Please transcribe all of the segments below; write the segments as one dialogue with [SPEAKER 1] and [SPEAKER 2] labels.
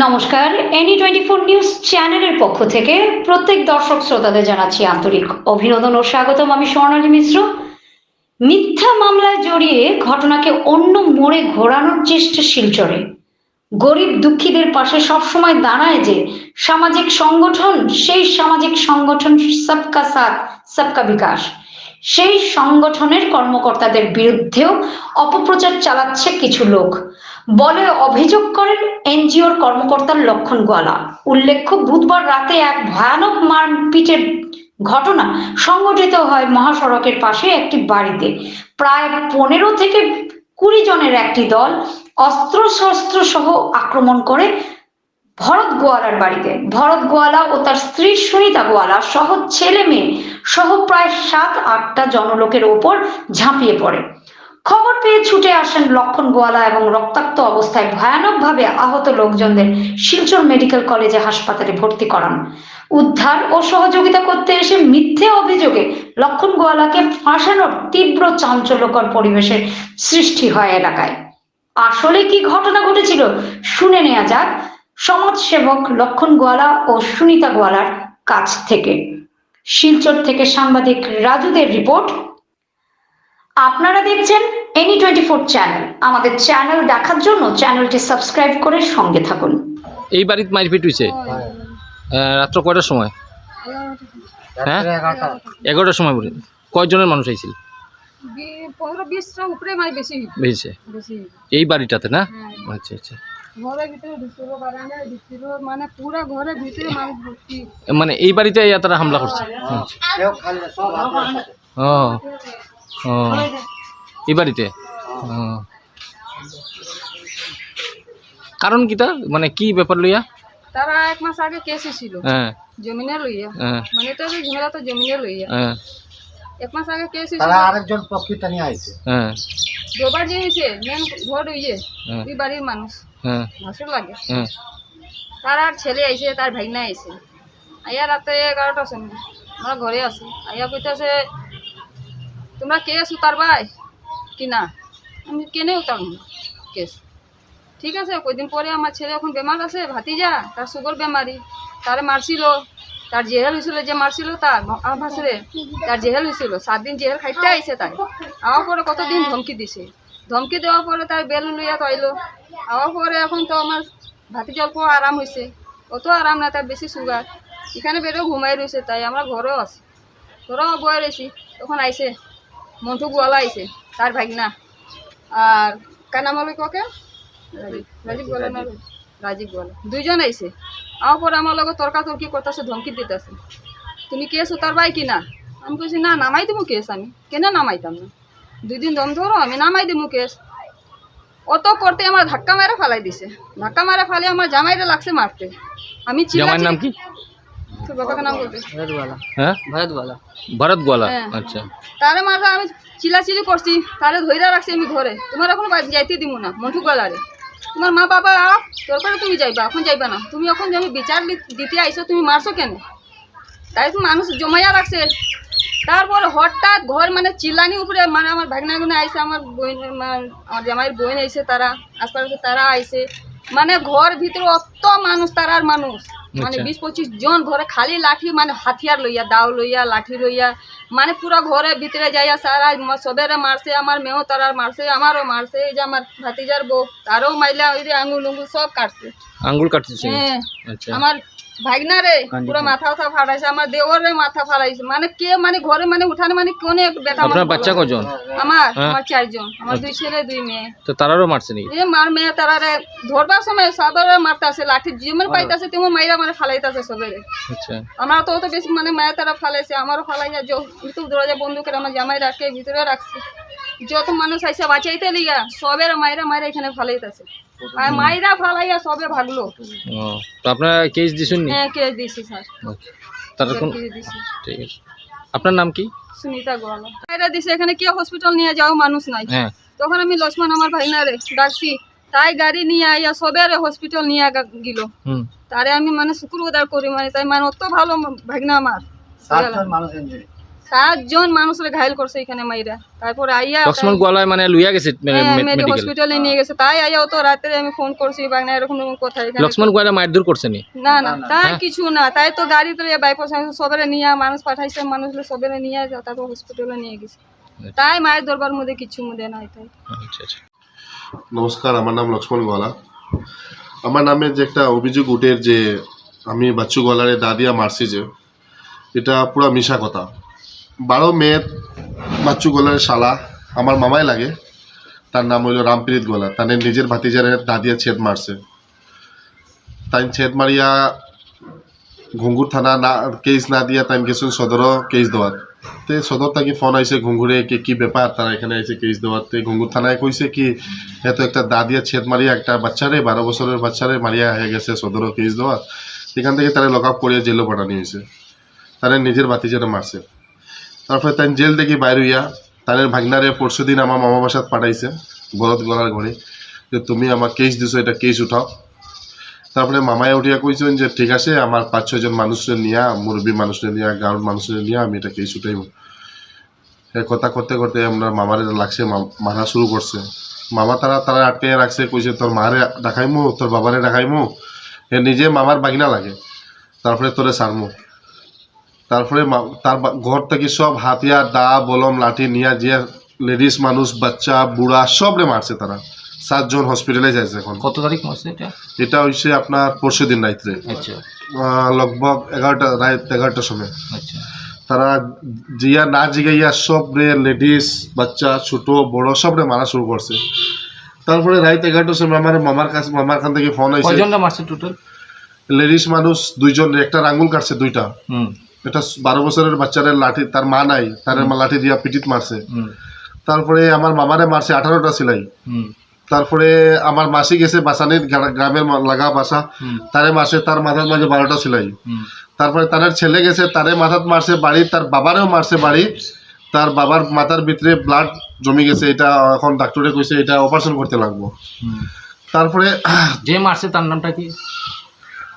[SPEAKER 1] নমস্কার any twenty four news চ্যানেলের পক্ষ থেকে প্রত্যেক দর্শক শ্রোতাদের জানাচ্ছি আন্তরিক অভিনন্দন ও স্বাগতম। আমি স্বর্ণালী মিশ্র। মিথ্যা মামলায় জড়িয়ে ঘটনাকে অন্য মোড়ে ঘোরানোর চেষ্টা শিলচরে। গরিব দুঃখীদের পাশে সবসময় দাঁড়ায় যে সামাজিক সংগঠন, সেই সামাজিক সংগঠন সবকা সাথ, সবকা বিকাশ। সেই সংগঠনের কর্মকর্তাদের বিরুদ্ধেও অপপ্রচার চালাচ্ছে কিছু লোক। বলে অভিযোগ করেন এনজিওর কর্মকর্তার লক্ষণ গোয়ালা। উল্লেখ্য, বুধবার রাতে এক ভয়ানক মারপিটের ঘটনা সংঘটিত হয় মহাসড়কের পাশে একটি বাড়িতে। প্রায় পনেরো থেকে কুড়ি জনের একটি দল অস্ত্র শস্ত্র সহ আক্রমণ করে ভরত গোয়ালার বাড়িতে। ভরত গোয়ালা ও তার স্ত্রী সুনিতা গোয়ালা সহ ছেলে মেয়ে সহ প্রায় সাত আটটা জনলোকের ওপর ঝাঁপিয়ে পড়ে। খবর পেয়ে ছুটে আসেন লক্ষণ গোয়ালা এবং রক্তাক্ত অবস্থায় ভয়ানকভাবে আহত লোকজনদের শিলচর মেডিকেল কলেজে হাসপাতালে ভর্তি করান। উদ্ধার ও সহযোগিতা করতে এসে মিথ্যে অভিযোগে লক্ষণ গোয়ালাকে ফাঁসানোর তীব্র চাঞ্চল্যকর পরিবেশের সৃষ্টি হয় এলাকায়। আসলে কি ঘটনা ঘটেছিল শুনে নেওয়া যাক। সমাজসেবক লক্ষণ গোয়ালা ও সুনিতা গোয়ালার কাছ থেকে। শিলচর থেকে সাংবাদিক রাজুদের রিপোর্ট। আপনারা দেখছেন এনি টোয়েন্টি ফোর চ্যানেল আমাদের চ্যানেল দেখার জন্য চ্যানেলটি সাবস্ক্রাইব করে সঙ্গে থাকুন।
[SPEAKER 2] এই বাড়িতে মারপিট হয়েছে রাত্র কয়টার সময়? হ্যাঁ? এগারোটার সময় বলে। কয়জনের মানুষ আইছিল?
[SPEAKER 3] মানে বেশি
[SPEAKER 2] এই বাড়িটাতে না?
[SPEAKER 3] হ্যাঁ।
[SPEAKER 2] আচ্ছা আচ্ছা।
[SPEAKER 3] মানে পুরো ঘরের ভিতরে মানুষ ভর্তি।
[SPEAKER 2] মানে এই বাড়িতে তারা হামলা করছে? আচ্ছা। ও। ও। এই বাড়িতে? ও। কারণ কিটা মানে কি ব্যাপার লইয়া?
[SPEAKER 3] তারা এক মাস আগে কেস ছিল
[SPEAKER 2] হ্যাঁ।
[SPEAKER 3] জমিনে লইয়া।
[SPEAKER 2] হ্যাঁ।
[SPEAKER 3] মানে তো ঝামেলা তো জমিনে লইয়া।
[SPEAKER 2] হ্যাঁ।
[SPEAKER 3] এক মাস আগে কেস
[SPEAKER 4] তারা আরেকজন প্রকৃত নিয়ে আইছে।
[SPEAKER 2] হ্যাঁ।
[SPEAKER 3] দুবার যে হয়েছে মেন ঘর ইয়ে
[SPEAKER 2] হ্যাঁ।
[SPEAKER 3] দুই বাড়ির মানুষ।
[SPEAKER 2] হ্যাঁ।
[SPEAKER 3] ভাসুর লাগে।
[SPEAKER 2] হ্যাঁ।
[SPEAKER 3] তার আর ছেলে আইছে তার ভাগনা আইছে। আইয়া রাতে এগারোটার সময় আমরা ঘরে আছি। আইয়া কইতেছে তোমরা কেস উতারবাই কি না? আমি কেনে উতারব কেস। ঠিক আছে, কয়দিন পরে আমার ছেলে এখন বেমার আছে, ভাতিজা, তার সুগার বেমারি, তারে মারছিল, তার জেহেল হয়েছিল, যে মারছিল তার আমার ভাসুরে, তার জেহেল হয়েছিল, সাত দিন জেহেল খাইতে আইছে তাই। আওয়ার পরে কতদিন ধমকি দিছে? ধমকি দেওয়ার পরে তার বেল লইয়া তৈল আওয়ার পরে এখন তো আমার ভাতি অল্প আরাম হয়েছে অত আরাম না, তার বেশি সুগার। এখানে বেরো ঘুমাই রয়েছে তাই আমরা ঘরেও আছি। ঘরেও বয়ে রয়েছি তখন আইছে। মন্টু গোয়ালা আইছে তার ভাগনা। আর কার নাম হলো ককে রাজীব। রাজীব গোয়ালা না? রাজীব। গোয়ালা। দুইজন আইছে। আমার পরে আমার লগে তর্কা তর্কি করতেছে ধমকি দিতেছে। তুমি কেস উতারবাই কি না? আমি বলছি না নামাই দেবো কেস আমি? কেন নামাইতাম না? দুই দিন দম ধরো আমি নামাই দেবো কেস অত করতে আমার ধাক্কা মেরে ফালাই দিছে। ধাক্কা মেরে ফালে আমার জামাইরে লাগছে মারতে। আমি
[SPEAKER 2] জামাইয়ের নাম কি?
[SPEAKER 3] তোর বাবাকে নাম বলতে
[SPEAKER 2] হ্যাঁ? ভরত গোয়ালা
[SPEAKER 3] হ্যাঁ।
[SPEAKER 2] আচ্ছা।
[SPEAKER 3] তারে মারতে আমি চিলাচিলি করছি তারে ধৈর্য রাখছি আমি ঘরে। তোমার এখন বাড়ি যাইতে দিব না মন্টু গলারে। তোমার মা বাবা আও তোর করে তুমি যাইবা এখন যাইবা না। তুমি এখন যে আমি বিচার দি- দিতে আইছো তুমি মারছো কেন? তাই তো মানুষ জমাইয়া রাখছে। তারপরে হঠাৎ ঘর মানে চিল্লানি উপরে মানে আমার ভাগনাগুনে আইসে আমার বোন মা- আমার জামাইয়ের বোন আইসে তারা আশপাশে তারা আইসে মানে ঘর ভিতরে অত মানুষ তারার মানুষ। মানে
[SPEAKER 2] আচ্ছা।
[SPEAKER 3] বিশ পঁচিশ জন ঘরে খালি লাঠি মানে হাতিয়ার লইয়া দাও লইয়া লাঠি লইয়া মানে পুরো ঘরে ভিতরে যাইয়া সারা সবেরে মারছে আমার মেয়েও তারার মারছে আমারও মারছে এই যে আমার ভাতিজার বউ তারও মাইলা ওই যে আঙুল উঙ্গুল সব কাটছে।
[SPEAKER 2] আঙ্গুল কাটছে
[SPEAKER 3] হ্যাঁ।
[SPEAKER 2] আচ্ছা।
[SPEAKER 3] আমার ভাগনা রে পুরো মাথা উঠা ফাটাইছে আমার দেওয়ারে মাথা ফাটাইছে মানে কে মানে ঘরে মানে উঠানে মানে কোনে বেটা আমার
[SPEAKER 2] আপনার বাচ্চা কজন?
[SPEAKER 3] আমার
[SPEAKER 2] হ্যাঁ।
[SPEAKER 3] আমার চারজন আমার দুই ছেলে দুই মেয়ে।
[SPEAKER 2] তো তারারও মারছে নাকি?
[SPEAKER 3] এই মার মেয়ে তারারে ধরবার সময় সবেরে মারতাছে লাঠি যেমন পাইতাছে তেমন মাইরা মানে ফালাইতাছে সবেরে।
[SPEAKER 2] আচ্ছা।
[SPEAKER 3] আমার তো অত বেশি মানে মায়ের তারা ফালাইছে আমারও ফালাইয়া ভিতর দরজা বন্ধ করে আমার জামাই রাখে ভিতরে রাখছে। যত মানুষ আইসা বাঁচাইতে লিগা সবের মায়েরা মায়েরা এখানে ফালাইতাছে। আর মায়েরা ফালাইয়া সবে ভাগলো।
[SPEAKER 2] ও তো আপনারা কেস দিছেন নি
[SPEAKER 3] হ্যাঁ কেস দিছি স্যার।
[SPEAKER 2] তারা কোন ঠিক আছে। আপনার নাম কি?
[SPEAKER 3] সুনিতা গোয়ালা। মায়েরা দিছে এখানে কে হসপিটাল নিয়ে যাও মানুষ নাই।
[SPEAKER 2] হ্যাঁ।
[SPEAKER 3] তখন আমি লক্ষ্মণ আমার ভাইনা রে ডাকছি তাই গাড়ি নিয়ে আইয়া সবেরে হসপিটাল নিয়ে গেল।
[SPEAKER 2] হুম।
[SPEAKER 3] তারে আমি মানে শুক্র উদার করি মানে তাই মানে অত ভালো ভাগনা আমার।
[SPEAKER 4] মানুষ
[SPEAKER 3] সাতজন মানুষের ঘায়ল করছে এখানে মাইরা। তারপর আইয়া
[SPEAKER 2] লক্ষ্মণ গোয়ালায় মানে লুইয়া গেছে মেডিকেল
[SPEAKER 3] হসপিটালে নিয়ে গেছে। তাই আইয়া তো রাতে আমি ফোন করছি বাগনা এরকম এরকম কথা
[SPEAKER 2] লক্ষ্মণ গোয়ালা মায়ের দূর করছে না?
[SPEAKER 3] না তাই কিছু না। তাই তো গাড়িতে বাইপাস সবেরে নিয়ে মানুষ পাঠাইছে মানুষ সবেরে নিয়ে যা তারপর হসপিটালে নিয়ে গেছে। তাই মায়ের দরবার মধ্যে কিছু মধ্যে নাই তাই।
[SPEAKER 2] আচ্ছা আচ্ছা।
[SPEAKER 4] নমস্কার আমার নাম লক্ষ্মণ গোয়ালা। আমার নামে যে একটা অভিযোগ উঠের যে আমি বাচ্চু গোয়ালারে দাদিয়া মারছি যে এটা পুরা মিশা কথা। বারো মেয়ের বাচ্চু গোয়ালার শালা আমার মামাই লাগে। তার নাম হইল রামপ্রীত গোলা। তার নিজের ভাতিজারে দাদিয়া ছেদ মারছে। তাই ছেদ মারিয়া ঘুঙ্গুর থানা না, কেস না দিয়া তাই গেছেন সদর কেস দেওয়ার। তে সদর থাকি ফোন আইছে ঘুঙ্গুরে কি কি ব্যাপার, তারা এখানে আইছে কেস দেওয়ার। তে ঘুঙ্গুর থানায় কইছে কি, এত একটা দাদিয়া ছেদ মারিয়া, একটা বাচ্চারে বারো বছরের বাচ্চারে মারিয়া হয়ে গেছে সদর কেস দেওয়া এখান থেকে তারা লক আপ করিয়া জেলও পাঠানো হয়েছে তারা নিজের বাতিজারে মারছে। তারপরে তাই জেল থেকে বাইর হইয়া তাদের ভাগনারে পরশু দিন আমার মামা বাসাত পাঠাইছে, বরদ গলার ঘরে যে তুমি আমার কেস দিছো, এটা কেস উঠাও। তারপরে মামায় উঠিয়া কইছেন যে, ঠিক আছে, আমার পাঁচ ছয়জন মানুষের নিয়া, মুরব্বী মানুষের নিয়া, গাঁৱৰ মানুষের নিয়া, আমি এটা কেস উঠাইব। কথা করতে করতে আমরা মামারে লাগছে মারা শুরু করছে। মামা তারা তারা আটকে রাখছে, কইছে, তোর মারে দেখাইমু, তোর বাবারে দেখাইমু, এ নিজে মামার বাগিনা লাগে, তারপরে তোরে সারমু তারপরে তার ঘর থেকে সব হাতিয়ার দা বলম লাঠি নিয়া যে লেডিস মানুষ বাচ্চা বুড়া সবরে মারছে তারা। সাতজন হসপিটালে যাইছে এখন।
[SPEAKER 2] কত তারিখ মাসে এটা?
[SPEAKER 4] এটা হইছে আপনার পরশু দিন রাত্রে
[SPEAKER 2] আচ্ছা।
[SPEAKER 4] লগভগ এগারোটা রাত এগারোটার সময়।
[SPEAKER 2] আচ্ছা।
[SPEAKER 4] তারা জিয়া না জিগাইয়া সব রে লেডিস বাচ্চা ছোট বড় সব রে মারা শুরু করছে। তারপরে রাত এগারোটার সময় আমার মামার কাছে মামার কাছ থেকে ফোন
[SPEAKER 2] হয়েছে মারছে টোটাল
[SPEAKER 4] লেডিস মানুষ দুইজন একটা আঙ্গুল কাটছে দুইটা। এটা বারো বছরের বাচ্চাদের লাঠি তার মা নাই তার লাঠি দিয়া পিটিত মারছে। তারপরে আমার মামারে মারছে আঠারোটা সিলাই। তারপরে আমার মাসি গেছে বাসানির গ্রা- গ্রামের লাগা বাসা। তারে মাসে তার মাথার মাঝে বারোটা সিলাই। তারপরে তার ছেলে গেছে তারে মাথাত মারছে বাড়ি তার বাবারেও মারছে বাড়ি। তার বাবার মাথার ভিতরে ব্লাড জমি গেছে এটা এখন ডাক্তারে কইছে এটা অপারেশন করতে লাগবো। তারপরে
[SPEAKER 2] যে মারছে তার নামটা কি?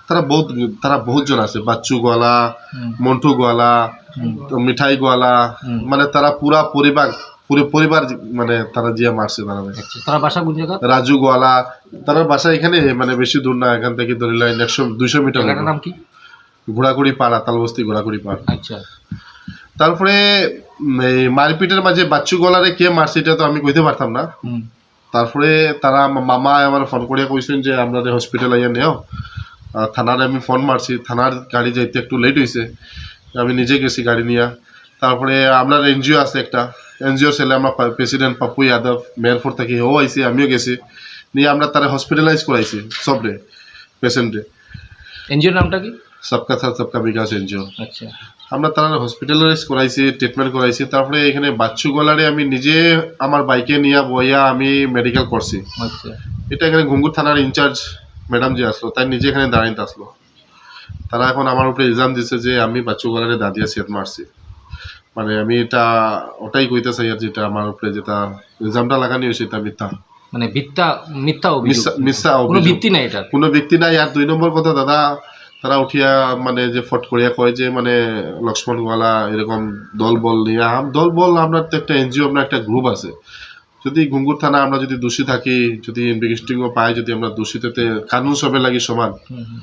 [SPEAKER 4] তারা বহুত তারা বহুত জন আছে। বাচ্চু গোয়ালা মন্টু গোয়ালা তো মিঠাই গোয়ালা মানে তারা পুরা পরিবার পুরো পরিবার মানে তারা জিয়া মারছে তারা।
[SPEAKER 2] আচ্ছা তারা বাসা কোন জায়গা
[SPEAKER 4] রাজু গোয়ালা তার বাসা এখানে মানে বেশি দূর না এখান থেকে ধরে লাইন একশো দুইশো মিটার
[SPEAKER 2] নাম কি?
[SPEAKER 4] ঘোড়াঘুড়ি পাড়া তালবস্তি ঘোড়াঘুড়ি পাড়া।
[SPEAKER 2] আচ্ছা।
[SPEAKER 4] তারপরে এই মারপিটের মাঝে বাচ্চু গলারে কে মারছে এটা তো আমি কইতে পারতাম না। তারপরে তারা মামা আমার ফোন করিয়া কইছেন যে আপনাদের হসপিটাল আইয়া নেও। থানার আমি ফোন মারছি থানার গাড়ি যাইতে একটু লেট হয়েছে আমি নিজে গেছি গাড়ি নিয়ে। তারপরে আপনার এনজিও আছে একটা এনজিও ছেলে আমার প্রেসিডেন্ট পাপ্পু যাদব মেয়রপুর থেকে ও আইসি আমিও গেছি। নিয়ে আমরা তারা হসপিটালাইজ করাইছি সবরে পেশেন্টে
[SPEAKER 2] এনজিওর নামটা কি?
[SPEAKER 4] সবকা সাথ সবকা বিকাশ এনজিও
[SPEAKER 2] আচ্ছা।
[SPEAKER 4] আমরা তারা হসপিটালাইজ করাইছি ট্রিটমেন্ট করাইছি তারপরে এখানে বাচ্চু গলারে আমি নিজে আমার বাইকে নিয়ে বইয়া আমি মেডিকেল করছি।
[SPEAKER 2] আচ্ছা।
[SPEAKER 4] এটা এখানে ঘুঙ্গুর থানার ইনচার্জ ম্যাডাম যে আসলো তাই নিজে এখানে দাঁড়াইতে আসলো। তারা এখন আমার উপরে ইলজাম দিচ্ছে যে আমি বাচ্চু গলারে দাদিয়া সেট মারছি। মানে আমি এটা ওটাই কইতে চাই আর যেটা আমার উপরে যেটা ইলজামটা লাগানি হয়েছে এটা মিথ্যা।
[SPEAKER 2] মানে মিথ্যা মিথ্যা
[SPEAKER 4] মিথ্যা-
[SPEAKER 2] কোনো ভিত্তি নাই এটার।
[SPEAKER 4] কোনো ব্যক্তি নাই আর দুই নম্বর কথা দাদা তারা উঠিয়া মানে যে ফট করিয়া কয় যে মানে লক্ষ্মণ গোয়ালা এরকম দল বল নিয়ে দল বল আপনার তো একটা এনজিও আপনার একটা গ্রুপ আছে। যদি ঘুঙ্গুর থানা আমরা যদি দোষী থাকি যদি ইনভেস্টিংও পাই যদি আমরা দোষীতে কানুন সবে লাগি সমান
[SPEAKER 2] হুম, হুম।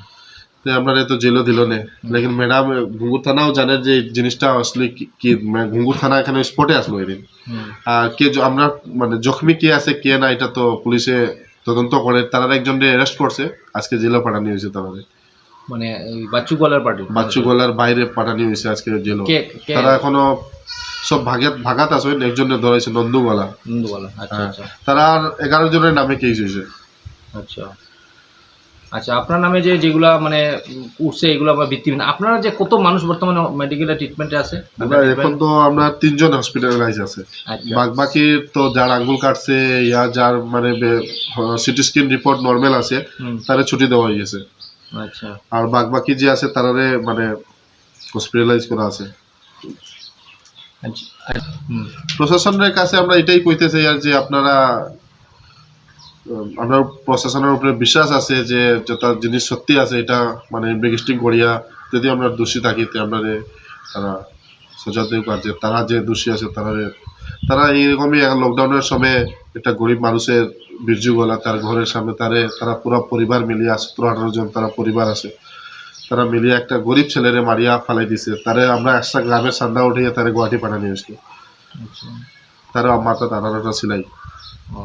[SPEAKER 4] তো আপনার তো জেলও দিল নে। লেকিন ম্যাডাম ঘুঙ্গুর থানাও জানে যে জিনিসটা আসলে কি- কি মানে ঘুঙ্গুর থানা এখানে স্পটে আসলো এদিন। আর কে আমরা মানে জখমি কে আছে কে না এটা তো পুলিশে তদন্ত করে। তারা একজনকে অ্যারেস্ট করছে আজকে জেলে পাঠানো হয়েছে তাদের।
[SPEAKER 2] মানে বাচ্চু গলার
[SPEAKER 4] বাচ্চু গলার বাইরে পাঠানো হয়েছে আজকে জেলে তারা এখনও সব ভাগাত ভাগাত আছে একজনে ধরাইছে নন্দু গলা
[SPEAKER 2] আচ্ছা
[SPEAKER 4] হ্যাঁ।
[SPEAKER 2] আচ্ছা।
[SPEAKER 4] তারা আর এগারো জনের নামে কেস হয়েছে।
[SPEAKER 2] আচ্ছা। আচ্ছা আপনার নামে যে যেগুলা মানে উঠছে এগুলো বা ভিত্তি আপনারা যে কত মানুষ বর্তমানে মেডিকেলের ট্রিটমেন্টে আছে?
[SPEAKER 4] এখন তো আমরা তিনজন হসপিটালাইজ আছে।
[SPEAKER 2] আচ্ছা।
[SPEAKER 4] বাকি তো যার আঙ্গুল কাটছে ইয়া যার মানে সিটি স্ক্যান রিপোর্ট নর্মাল আছে তারা ছুটি দেওয়া হয়ে গেছে।
[SPEAKER 2] আচ্ছা।
[SPEAKER 4] আর বাকি যে আছে তারারে মানে হসপিটালাইজ করা আছে। প্রশাসনের কাছে আমরা এটাই কইতে চাই আর যে আপনারা আমরা প্রশাসনের উপরে বিশ্বাস আছে যে যেটা জিনিস সত্যি আছে এটা মানে ইনভেস্টিং করিয়া যদি আমরা দোষী থাকি তে আমরা তারা সজাতে কার্যে তারা যে দোষী আছে তারা তারা এইরকমই লকডাউনের সময় একটা গরিব মানুষের বীর্যু গলা তার ঘরের সামনে তারে, তারা পুরো পরিবার মিলিয়ে আঠারো জন তারা পরিবার আছে। তারা মিলিয়ে একটা গরিব ছেলেরে মারিয়া ফালাই দিছে। তারে আমরা একটা গ্রামের সান্দা উঠিয়ে তারে গুয়াহাটি পাঠানি আসলো তারা মাথা তারাটা সিলাই।
[SPEAKER 2] ও।